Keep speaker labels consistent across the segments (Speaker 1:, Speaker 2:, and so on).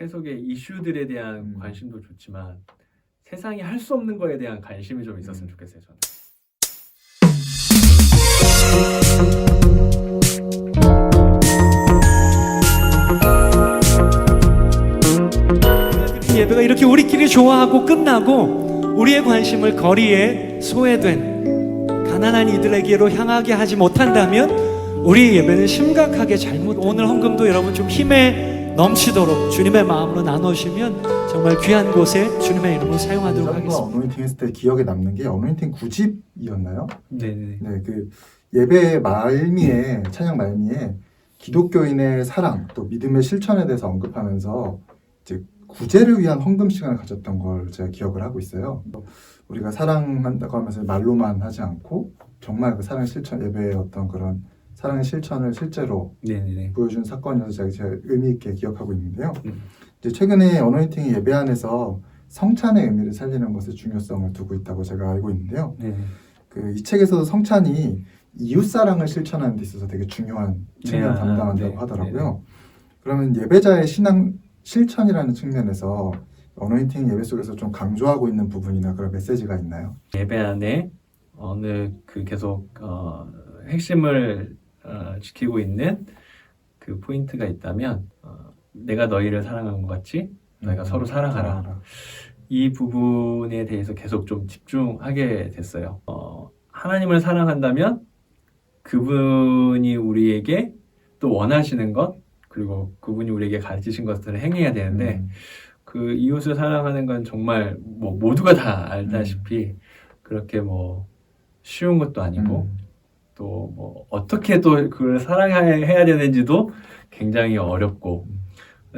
Speaker 1: 세속의 이슈들에 대한
Speaker 2: 음.
Speaker 1: 관심도 좋지만 세상이 할 수 없는 거에 대한 관심이 좀 있었으면
Speaker 2: 음.
Speaker 1: 좋겠어요. 저는.
Speaker 3: 예배가 이렇게 우리끼리 좋아하고 끝나고 우리의 관심을 거리에 소외된 가난한 이들에게로 향하게 하지 못한다면 우리 예배는 심각하게 잘못 오늘 헌금도 여러분 좀 힘에 넘치도록 주님의 마음으로 나누시면 정말 귀한 곳에 주님의 이름으로 사용하도록
Speaker 2: 과
Speaker 3: 하겠습니다.
Speaker 2: 어노인팅 했을 때 기억에 남는 게 어노인팅 9집이었나요?
Speaker 1: 네네.
Speaker 2: 네, 그 예배 말미에 찬양 말미에 기독교인의 사랑 또 믿음의 실천에 대해서 언급하면서 이제 구제를 위한 헌금 시간을 가졌던 걸 제가 기억을 하고 있어요. 우리가 사랑한다고 하면서 말로만 하지 않고 정말 그 사랑 실천 예배의 어떤 그런 사랑의 실천을 실제로
Speaker 1: 네네네.
Speaker 2: 보여준 사건이어서 제가 의미 있게 기억하고 있는데요.
Speaker 1: 음.
Speaker 2: 이제 최근에 어노인팅 예배 안에서 성찬의 의미를 살리는 것의 중요성을 두고 있다고 제가 알고 있는데요.
Speaker 1: 네.
Speaker 2: 그이 책에서도 성찬이 이웃 사랑을 실천하는 데 있어서 되게 중요한 측면을
Speaker 1: 네, 아,
Speaker 2: 담당한다고
Speaker 1: 네,
Speaker 2: 하더라고요. 그러면 예배자의 신앙 실천이라는 측면에서 어노인팅 예배 속에서 좀 강조하고 있는 부분이나 그런 메시지가 있나요?
Speaker 1: 예배 안에 어느 그 계속 어, 핵심을 어, 지키고 있는 그 포인트가 있다면 어, 내가 너희를 사랑한 것 같이 너희가
Speaker 2: 음,
Speaker 1: 서로 사랑하라. 이 부분에 대해서 계속 좀 집중하게 됐어요. 어, 하나님을 사랑한다면 그분이 우리에게 또 원하시는 것 그리고 그분이 우리에게 가르치신 것들을 행해야 되는데
Speaker 2: 음,
Speaker 1: 그 이웃을 사랑하는 건 정말 뭐 모두가 다 알다시피 그렇게 뭐 쉬운 것도 아니고
Speaker 2: 음,
Speaker 1: 또 뭐 어떻게 또 그걸 사랑해야 되는지도 굉장히 어렵고.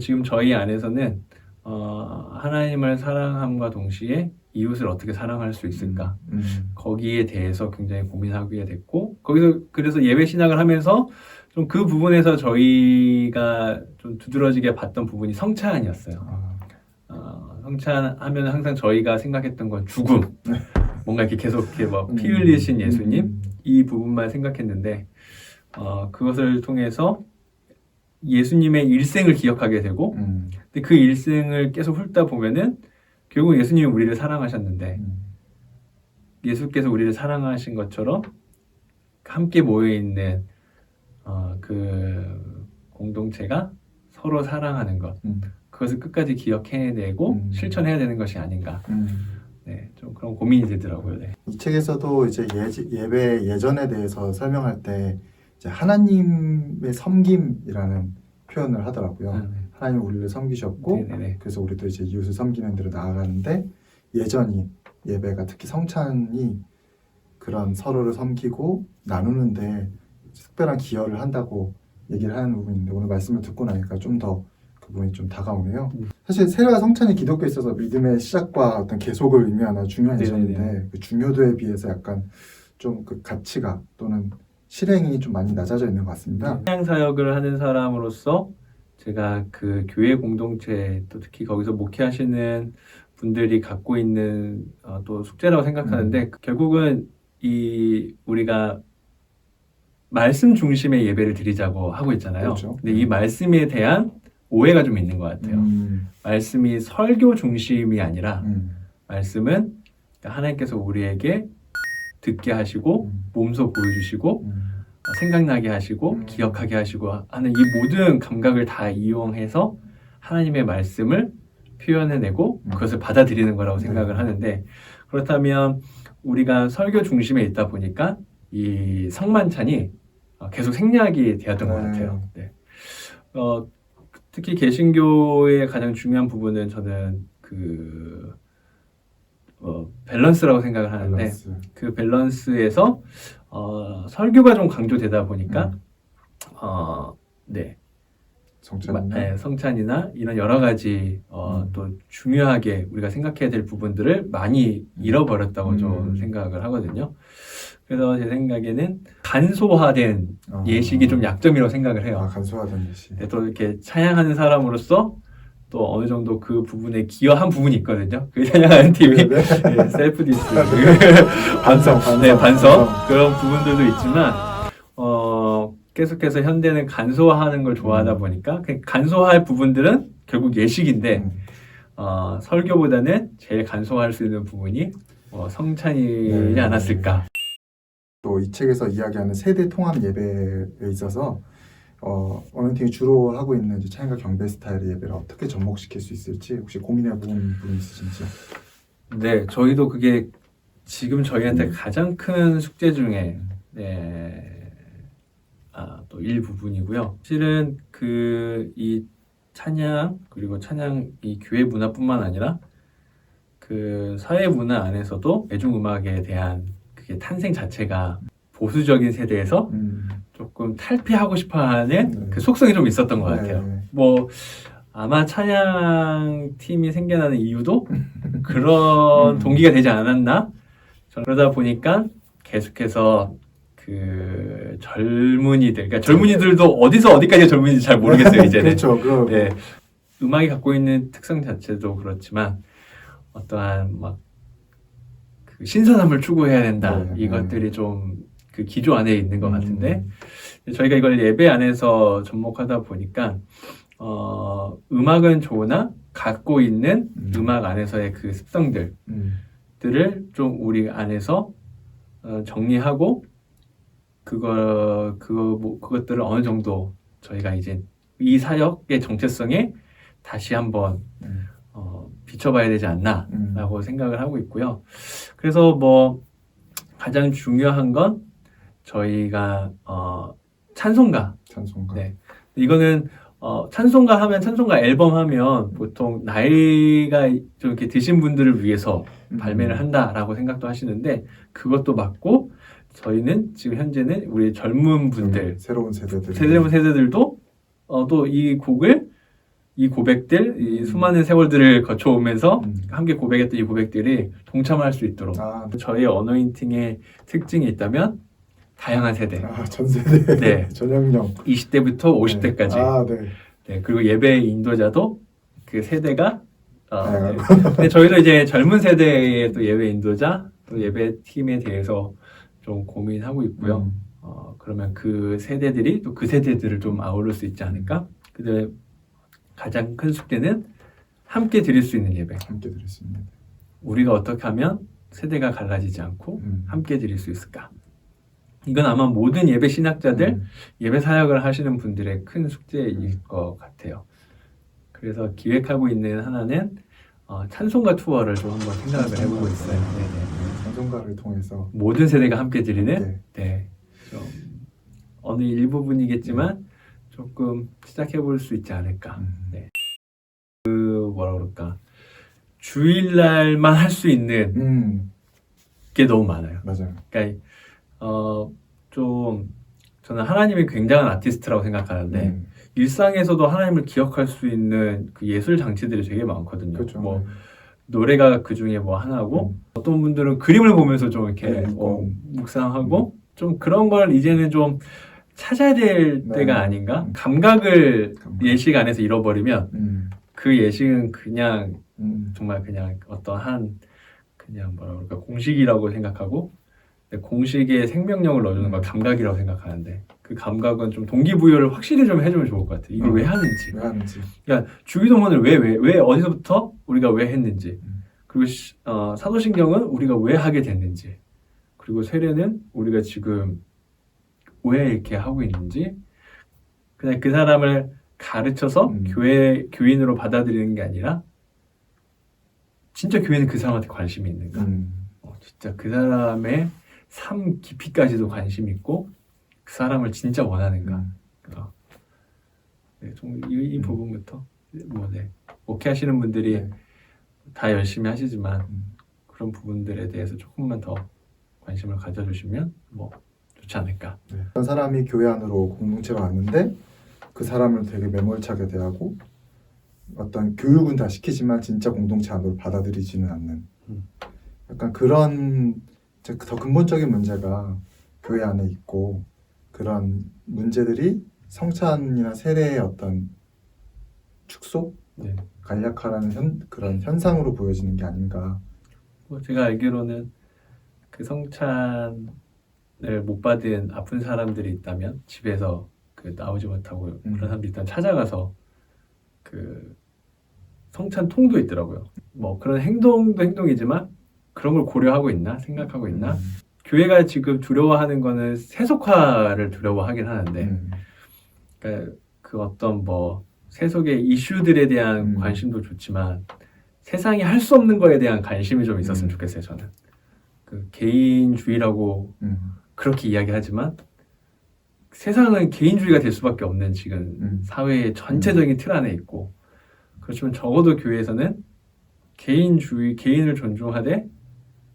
Speaker 1: 지금 저희 안에서는 어, 하나님을 사랑함과 동시에 이웃을 어떻게 사랑할 수 있을까?
Speaker 2: 음,
Speaker 1: 거기에 대해서 굉장히 고민하게 됐고 거기서 그래서 예배 신학을 하면서 좀 그 부분에서 저희가 좀 두드러지게 봤던 부분이 성찬이었어요.
Speaker 2: 아,
Speaker 1: 어, 성찬하면 항상 저희가 생각했던 건 죽음, 뭔가 이렇게 계속 이렇게 막피
Speaker 2: 음,
Speaker 1: 흘리신 예수님.
Speaker 2: 음,
Speaker 1: 이 부분만 생각했는데 어, 그것을 통해서 예수님의 일생을 기억하게 되고
Speaker 2: 음,
Speaker 1: 근데 그 일생을 계속 훑다 보면은 결국 예수님이 우리를 사랑하셨는데
Speaker 2: 음,
Speaker 1: 예수께서 우리를 사랑하신 것처럼 함께 모여 있는 어, 그 공동체가 서로 사랑하는 것.
Speaker 2: 음,
Speaker 1: 그것을 끝까지 기억해내고
Speaker 2: 음.
Speaker 1: 실천해야 되는 것이 아닌가.
Speaker 2: 음.
Speaker 1: 네, 좀 그런 고민이 되더라고요. 네.
Speaker 2: 이 책에서도 이제 예, 예배 예전에 대해서 설명할 때 이제 하나님의 섬김이라는 표현을 하더라고요.
Speaker 1: 음,
Speaker 2: 하나님 우리를 섬기셨고
Speaker 1: 네네네.
Speaker 2: 그래서 우리도 이제 이웃을 섬기는 대로 나아가는데 예전이 예배가 특히 성찬이 그런 서로를 섬기고 나누는데 특별한 기여를 한다고 얘기를 하는 부분인데 오늘 말씀을 듣고 나니까 좀더그 부분이 좀 다가오네요.
Speaker 1: 음.
Speaker 2: 사실 세례와 성찬이 기독교에 있어서 믿음의 시작과 어떤 계속을 의미하는 중요한. 예정인데 그 중요도에 비해서 약간 좀 그 가치가 또는 실행이 좀 많이 낮아져 있는 것 같습니다.
Speaker 1: 찬양 사역을 하는 사람으로서 제가 그 교회 공동체 또 특히 거기서 목회하시는 분들이 갖고 있는 어, 또 숙제라고 생각하는데 결국은 이 우리가 말씀 중심의 예배를 드리자고 하고 있잖아요.
Speaker 2: 그렇죠.
Speaker 1: 근데 이 말씀에 대한 오해가 좀 있는 것 같아요.
Speaker 2: 음,
Speaker 1: 말씀이 설교 중심이 아니라
Speaker 2: 음,
Speaker 1: 말씀은 하나님께서 우리에게 듣게 하시고
Speaker 2: 음,
Speaker 1: 몸소 보여주시고
Speaker 2: 음,
Speaker 1: 어, 생각나게 하시고
Speaker 2: 음.
Speaker 1: 기억하게 하시고 하는 이 모든 감각을 다 이용해서 하나님의 말씀을 표현해내고
Speaker 2: 음.
Speaker 1: 그것을 받아들이는 거라고
Speaker 2: 네.
Speaker 1: 생각을 하는데 그렇다면 우리가 설교 중심에 있다 보니까 이 성만찬이 어, 계속 생략이 되었던 것
Speaker 2: 네.
Speaker 1: 같아요. 네. 어, 특히 개신교의 가장 중요한 부분은 저는 그 어, 밸런스라고 생각을 하는데
Speaker 2: 밸런스.
Speaker 1: 그 밸런스에서 어, 설교가 좀 강조되다 보니까
Speaker 2: 음.
Speaker 1: 어, 네, 마-
Speaker 2: 성찬이나
Speaker 1: 네, 성찬이나 이런 여러 가지 어,
Speaker 2: 음.
Speaker 1: 또 중요하게 우리가 생각해야 될 부분들을 많이 잃어버렸다고 좀
Speaker 2: 음.
Speaker 1: 생각을 하거든요. 그래서 제 생각에는 간소화된
Speaker 2: 어.
Speaker 1: 예식이 좀 약점이라고 생각을
Speaker 2: 아,
Speaker 1: 해요.
Speaker 2: 간소화된 예식.
Speaker 1: 네, 또 이렇게 찬양하는 사람으로서 또 어느 정도 그 부분에 기여한 부분이 있거든요. 그 찬양하는 팀이
Speaker 2: 네, 네.
Speaker 1: 네, 셀프 디스
Speaker 2: 반성, 반성,
Speaker 1: 네 반성
Speaker 2: 반성.
Speaker 1: 그런 부분들도 있지만 어 계속해서 현대는 간소화하는 걸 좋아하다 보니까 그 간소화할 부분들은 결국 예식인데
Speaker 2: 음.
Speaker 1: 어, 설교보다는 제일 간소화할 수 있는 부분이 어, 성찬이지
Speaker 2: 네.
Speaker 1: 않았을까.
Speaker 2: 또 이 책에서 이야기하는 세대 통합 예배에 있어서 어, 어멘팅이 주로 하고 있는 이제 찬양과 경배 스타일의 예배를 어떻게 접목시킬 수 있을지 혹시 고민해 본 부분 있으신지?
Speaker 1: 네, 저희도 그게 지금 저희한테
Speaker 2: 음.
Speaker 1: 가장 큰 숙제 중에 네, 아, 또 일부분이고요. 실은 그 이 찬양 그리고 찬양 이 교회 문화뿐만 아니라 그 사회 문화 안에서도 대중음악에 대한 그게 탄생 자체가 보수적인 세대에서
Speaker 2: 음.
Speaker 1: 조금 탈피하고 싶어하는
Speaker 2: 네.
Speaker 1: 그 속성이 좀 있었던 것 같아요.
Speaker 2: 네.
Speaker 1: 뭐 아마 찬양 팀이 생겨나는 이유도 그런
Speaker 2: 음.
Speaker 1: 동기가 되지 않았나? 그러다 보니까 계속해서 그 젊은이들, 그러니까 젊은이들도 어디서 어디까지 젊은이인지 잘 모르겠어요 이제는.
Speaker 2: 그렇죠. 그
Speaker 1: 네, 음악이 갖고 있는 특성 자체도 그렇지만 어떠한 막그 신선함을 추구해야 된다
Speaker 2: 네,
Speaker 1: 이것들이 좀그 기조 안에 있는 것 같은데
Speaker 2: 음.
Speaker 1: 저희가 이걸 예배 안에서 접목하다 보니까 어, 음악은 좋으나 갖고 있는
Speaker 2: 음.
Speaker 1: 음. 악 안에서의 그 습성들들을
Speaker 2: 음.
Speaker 1: 좀 우리 안에서 어, 정리하고 그거 그거 뭐 그것들을 어느 정도 저희가 이제 이 사역의 정체성에 다시 한번
Speaker 2: 음.
Speaker 1: 어, 비춰봐야 되지
Speaker 2: 음.
Speaker 1: 않나라고 생각을 하고 있고요. 그래서 뭐 가장 중요한 건 저희가 어, 찬송가
Speaker 2: 찬송가.
Speaker 1: 네. 이거는 어, 찬송가 하면 찬송가 앨범 하면 보통 나이가 좀 이렇게 드신 분들을 위해서
Speaker 2: 음.
Speaker 1: 발매를 한다라고 생각도 하시는데 그것도 맞고 저희는 지금 현재는 우리 젊은 분들
Speaker 2: 새로운 세대들.
Speaker 1: 세대분 세대들도 어, 또 이 곡을 이 고백들 이 수많은 세월들을 거쳐오면서
Speaker 2: 음.
Speaker 1: 함께 고백했던 이 고백들이 동참할 수 있도록
Speaker 2: 아,
Speaker 1: 저희 어노인팅의 특징이 있다면 다양한 세대
Speaker 2: 아, 전 세대.
Speaker 1: 네.
Speaker 2: 전형령.
Speaker 1: 20대부터 50대까지
Speaker 2: 아, 네.
Speaker 1: 네, 그리고 예배 인도자도 그 세대가 어,
Speaker 2: 다양하고.
Speaker 1: 네. 근데 저희도 이제 젊은 세대의 또 예배 인도자 또 예배 팀에 대해서 좀 고민하고 있고요.
Speaker 2: 음.
Speaker 1: 어, 그러면 그 세대들이 또 그 세대들을 좀 아우를 수 있지 않을까? 근데 가장 큰 숙제는 함께 드릴 수 있는 예배.
Speaker 2: 함께 드렸습니다.
Speaker 1: 우리가 어떻게 하면 세대가 갈라지지 않고
Speaker 2: 음.
Speaker 1: 함께 드릴 수 있을까? 이건 아마 모든 예배 신학자들
Speaker 2: 음.
Speaker 1: 예배 사역을 하시는 분들의 큰 숙제일 것 같아요. 그래서 기획하고 있는 하나는 어, 찬송가 투어를 좀 한번 생각을 해보고 있어요. 네 네.
Speaker 2: 찬송가를 통해서
Speaker 1: 모든 세대가 함께 드리는
Speaker 2: 네.
Speaker 1: 네, 좀 어느 일부분이겠지만 조금 시작해 볼 수 있지 않을까.
Speaker 2: 음.
Speaker 1: 네. 그 뭐라 그럴까 주일날만 할 수 있는
Speaker 2: 음,
Speaker 1: 게 너무 많아요.
Speaker 2: 맞아요.
Speaker 1: 그러니까 어, 좀 저는 하나님이 굉장한 아티스트라고 생각하는데
Speaker 2: 음,
Speaker 1: 일상에서도 하나님을 기억할 수 있는 그 예술 장치들이 되게 많거든요.
Speaker 2: 그렇죠.
Speaker 1: 뭐 노래가 그 중에 뭐 하나고
Speaker 2: 음.
Speaker 1: 어떤 분들은 그림을 보면서 좀 이렇게
Speaker 2: 네,
Speaker 1: 어,
Speaker 2: 음.
Speaker 1: 묵상하고 좀 그런 걸 이제는 좀 찾아야 될
Speaker 2: 네.
Speaker 1: 때가 아닌가?
Speaker 2: 음.
Speaker 1: 감각을
Speaker 2: 감각.
Speaker 1: 예식 안에서 잃어버리면
Speaker 2: 음,
Speaker 1: 그 예식은 그냥
Speaker 2: 음,
Speaker 1: 정말 그냥 어떠한 그냥 뭐라 그럴까 공식이라고 생각하고 근데 공식에 생명력을 넣어주는 걸
Speaker 2: 음.
Speaker 1: 감각이라고 생각하는데 그 감각은 좀 동기부여를 확실히 좀 해주면 좋을 것 같아요. 이걸
Speaker 2: 음.
Speaker 1: 왜 하는지.
Speaker 2: 왜 하는지.
Speaker 1: 그러니까 주기도문을 왜 왜 왜 어디서부터 우리가 왜 했는지
Speaker 2: 음.
Speaker 1: 그리고 시- 어, 사도신경은 우리가 왜 하게 됐는지 그리고 세례는 우리가 지금 왜 이렇게 하고 있는지 그냥 그 사람을 가르쳐서
Speaker 2: 음.
Speaker 1: 교회 교인으로 받아들이는 게 아니라 진짜 교회는 그 사람한테 관심이 있는가
Speaker 2: 음,
Speaker 1: 어, 진짜 그 사람의 삶 깊이까지도 관심 있고 그 사람을 진짜 원하는가
Speaker 2: 음.
Speaker 1: 어. 네, 좀 이, 이
Speaker 2: 음.
Speaker 1: 부분부터 뭐 네. 목회 하시는 분들이
Speaker 2: 네.
Speaker 1: 다 열심히 하시지만
Speaker 2: 음.
Speaker 1: 그런 부분들에 대해서 조금만 더 관심을 가져주시면 뭐 좋지 않을까.
Speaker 2: 네. 어떤 사람이 교회 안으로 공동체로 왔는데 그 사람을 되게 매몰차게 대하고 어떤 교육은 다 시키지만 진짜 공동체 안으로 받아들이지는 않는
Speaker 1: 음.
Speaker 2: 약간 그런 더 근본적인 문제가 교회 안에 있고 그런 문제들이 성찬이나 세례의 어떤 축소,
Speaker 1: 네.
Speaker 2: 간략화라는 현, 그런 현상으로 보여지는 게 아닌가.
Speaker 1: 뭐 제가 알기로는 그 성찬 못 받은 아픈 사람들이 있다면 집에서 그 나오지 못하고
Speaker 2: 음.
Speaker 1: 그런 사람들이 있다면 찾아가서 그 성찬 통도 있더라고요. 뭐 그런 행동도 행동이지만 그런 걸 고려하고 있나 생각하고 있나
Speaker 2: 음.
Speaker 1: 교회가 지금 두려워하는 거는 세속화를 두려워하긴 하는데
Speaker 2: 음.
Speaker 1: 그러니까 그 어떤 뭐 세속의 이슈들에 대한
Speaker 2: 음.
Speaker 1: 관심도 좋지만 세상이 할 수 없는 거에 대한 관심이 좀 있었으면
Speaker 2: 음.
Speaker 1: 좋겠어요 저는 그 개인주의라고
Speaker 2: 음.
Speaker 1: 그렇게 이야기하지만 세상은 개인주의가 될 수밖에 없는 지금
Speaker 2: 음.
Speaker 1: 사회의 전체적인 틀 안에 있고 그렇지만 적어도 교회에서는 개인주의 개인을 존중하되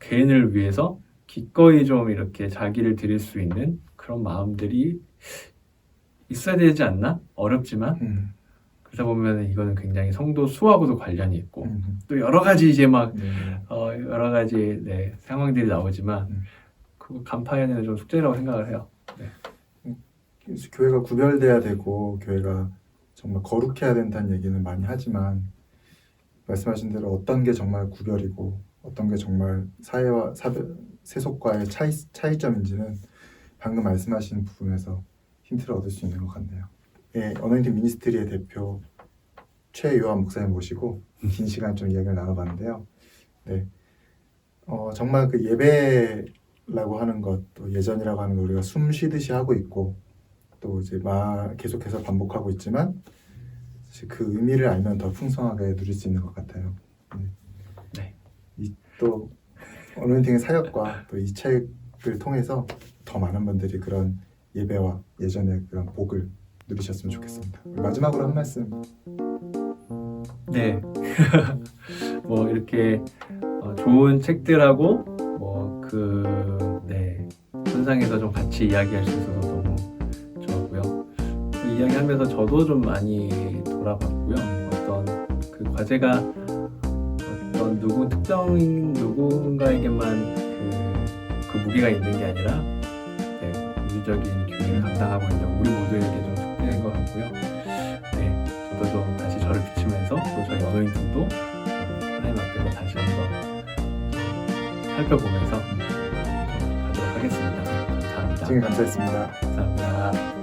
Speaker 1: 개인을 위해서 기꺼이 좀 이렇게 자기를 드릴 수 있는 그런 마음들이 있어야 되지 않나 어렵지만
Speaker 2: 음.
Speaker 1: 그러다 보면 이거는 굉장히 성도 수하고도 관련이 있고
Speaker 2: 음.
Speaker 1: 또 여러 가지 이제 막
Speaker 2: 네.
Speaker 1: 어, 여러 가지 네, 상황들이 나오지만
Speaker 2: 음.
Speaker 1: 그 간파해야 되는 좀 숙제라고 생각을 해요.
Speaker 2: 그래서 교회가 구별돼야 되고 교회가 정말 거룩해야 된다는 얘기는 많이 하지만 말씀하신 대로 어떤 게 정말 구별이고 어떤 게 정말 사회와 사별, 세속과의 차이, 차이점인지는 방금 말씀하신 부분에서 힌트를 얻을 수 있는 것 같네요. 예, 어너인팅 미니스트리의 대표 최요한 목사님 모시고 긴 시간 좀 이야기를 나눠봤는데요. 네, 어, 정말 그 예배 라고 하는 것, 또 예전이라고 하는 것 우리가 숨 쉬듯이 하고 있고 또 이제 말 계속해서 반복하고 있지만 그 의미를 알면 더 풍성하게 누릴 수 있는 것 같아요. 네.
Speaker 1: 네.
Speaker 2: 이또 어느팅의 사역과 또 이 책을 통해서 더 많은 분들이 그런 예배와 예전의 그런 복을 누리셨으면 좋겠습니다. 마지막으로 한 말씀.
Speaker 1: 네. 뭐 이렇게 어, 좋은 책들하고 뭐 그 네. 현상에서 좀 같이 이야기할 수 있어서 너무 좋았고요. 그 이야기하면서 저도 좀 많이 돌아봤고요. 어떤 그 과제가 어떤 누구 특정인 누군가에게만 그, 그 무게가 있는 게 아니라 네, 우주적인 교회를 감당하고 있는 우리 모두에게 좀 숙제인 것 같고요. 네, 저도 좀 다시 저를 비추면서 또 저희 언어인들도 하나님 앞에서 다시 한번 좀 살펴보면서 좀 가도록 하겠습니다. 감사합니다.
Speaker 2: 지금 감사했습니다.
Speaker 1: 감사합니다.